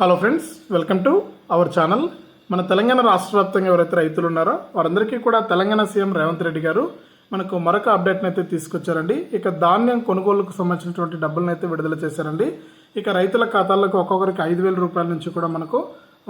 Hello friends welcome to our channel మన తెలంగాణ రాష్ట్ర వ్యాప్తంగా ఎవరైతే రైతులు ఉన్నారో వారందరికీ కూడా తెలంగాణ సీఎం రేవంత్ రెడ్డి గారు మనకు మరొక అప్డేట్ని అయితే తీసుకొచ్చారండి. ఇక ధాన్యం కొనుగోలుకు సంబంధించినటువంటి డబ్బులను అయితే విడుదల చేశారండి. ఇక రైతుల ఖాతాలకు ఒక్కొక్కరికి ఐదు వేల రూపాయల నుంచి కూడా మనకు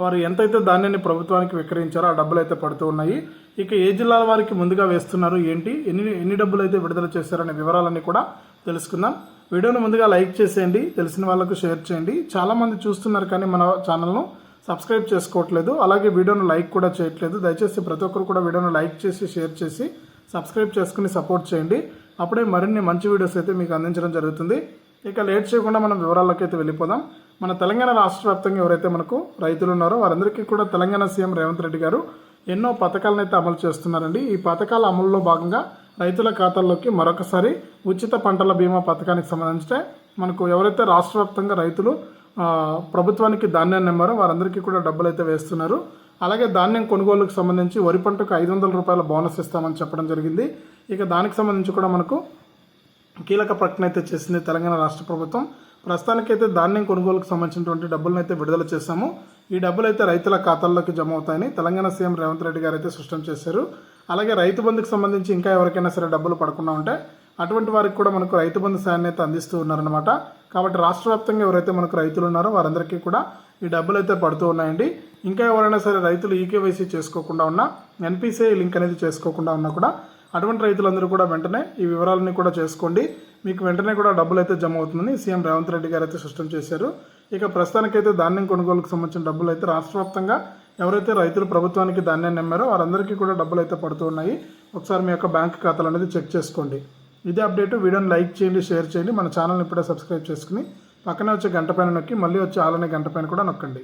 వారు ఎంతైతే ధాన్యాన్ని ప్రభుత్వానికి విక్రయించారో ఆ డబ్బులు అయితే పడుతూ ఉన్నాయి. ఇక ఏ జిల్లాల వారికి ముందుగా వేస్తున్నారు ఏంటి ఎన్ని ఎన్ని డబ్బులు అయితే విడుదల చేశారనే వివరాలన్నీ కూడా తెలుసుకుందాం. వీడియోను ముందుగా లైక్ చేసేయండి తెలిసిన వాళ్ళకు షేర్ చేయండి. చాలామంది చూస్తున్నారు కానీ మన ఛానల్ను సబ్స్క్రైబ్ చేసుకోవట్లేదు. అలాగే వీడియోను లైక్ కూడా చేయట్లేదు. దయచేసి ప్రతి ఒక్కరు కూడా వీడియోను లైక్ చేసి షేర్ చేసి సబ్స్క్రైబ్ చేసుకుని సపోర్ట్ చేయండి. అప్పుడే మరిన్ని మంచి వీడియోస్ అయితే మీకు అందించడం జరుగుతుంది. ఇక లేట్ చేయకుండా మనం వివరాల్లోకి అయితే వెళ్ళిపోదాం. మన తెలంగాణ రాష్ట్ర వ్యాప్తంగా ఎవరైతే మనకు రైతులు ఉన్నారో వారందరికీ కూడా తెలంగాణ సీఎం రేవంత్ రెడ్డి గారు ఎన్నో పథకాలను అయితే అమలు చేస్తున్నారండి. ఈ పథకాల అమలులో భాగంగా రైతుల ఖాతాల్లోకి మరొకసారి ఉచిత పంటల బీమా పథకానికి సంబంధించి మనకు ఎవరైతే రాష్ట్ర వ్యాప్తంగా రైతులు ప్రభుత్వానికి ధాన్యాన్ని ఇమ్మారో వారందరికీ కూడా డబ్బులు అయితే వేస్తున్నారు. అలాగే ధాన్యం కొనుగోలుకు సంబంధించి వరి పంటకు ఐదు వందల రూపాయల బోనస్ ఇస్తామని చెప్పడం జరిగింది. ఇక దానికి సంబంధించి కూడా మనకు కీలక ప్రకటన అయితే చేసింది తెలంగాణ రాష్ట్ర ప్రభుత్వం. ప్రస్తుతానికైతే ధాన్యం కొనుగోలుకు సంబంధించినటువంటి డబ్బులను అయితే విడుదల చేశాము. ఈ డబ్బులు అయితే రైతుల ఖాతాల్లోకి జమ అవుతాయని తెలంగాణ సీఎం రేవంత్ రెడ్డి గారు అయితే స్పష్టం చేశారు. అలాగే రైతు బంధుకు సంబంధించి ఇంకా ఎవరికైనా సరే డబ్బులు పడకుండా ఉంటే అటువంటి వారికి కూడా మనకు రైతు బంధు సాయాన్ని అయితే అందిస్తూ ఉన్నారనమాట కాబట్టి రాష్ట్ర వ్యాప్తంగా ఎవరైతే మనకు రైతులు ఉన్నారో వారందరికీ కూడా ఈ డబ్బులు అయితే పడుతూ ఉన్నాయండి. ఇంకా ఎవరైనా సరే రైతులు ఈకేవైసీ చేసుకోకుండా ఉన్నా ఎన్పిసిఐ లింక్ అనేది చేసుకోకుండా ఉన్నా కూడా అటువంటి రైతులందరూ కూడా వెంటనే ఈ వివరాలన్నీ కూడా చేసుకోండి. మీకు వెంటనే కూడా డబ్బులు అయితే జమ అవుతుందని సీఎం రేవంత్ రెడ్డి గారు అయితే స్పష్టం చేశారు. ఇక ప్రస్తుతానికైతే ధాన్యం కొనుగోలుకు సంబంధించిన డబ్బులు అయితే రాష్ట్ర వ్యాప్తంగా ఎవరైతే రైతులు ప్రభుత్వానికి ధాన్యాన్ని నమ్మారో వారందరికీ కూడా డబ్బులు అయితే పడుతున్నాయి ఒకసారి మీ యొక్క బ్యాంక్ ఖాతాలు అనేది చెక్ చేసుకోండి. ఇదే అప్డేట్. వీడియోని లైక్ చేయండి షేర్ చేయండి. మన ఛానల్ని ఇప్పుడే సబ్స్క్రైబ్ చేసుకుని పక్కనే వచ్చే గంట పైన నొక్కి మళ్ళీ వచ్చే ఆలనే గంట పైన కూడా నొక్కండి.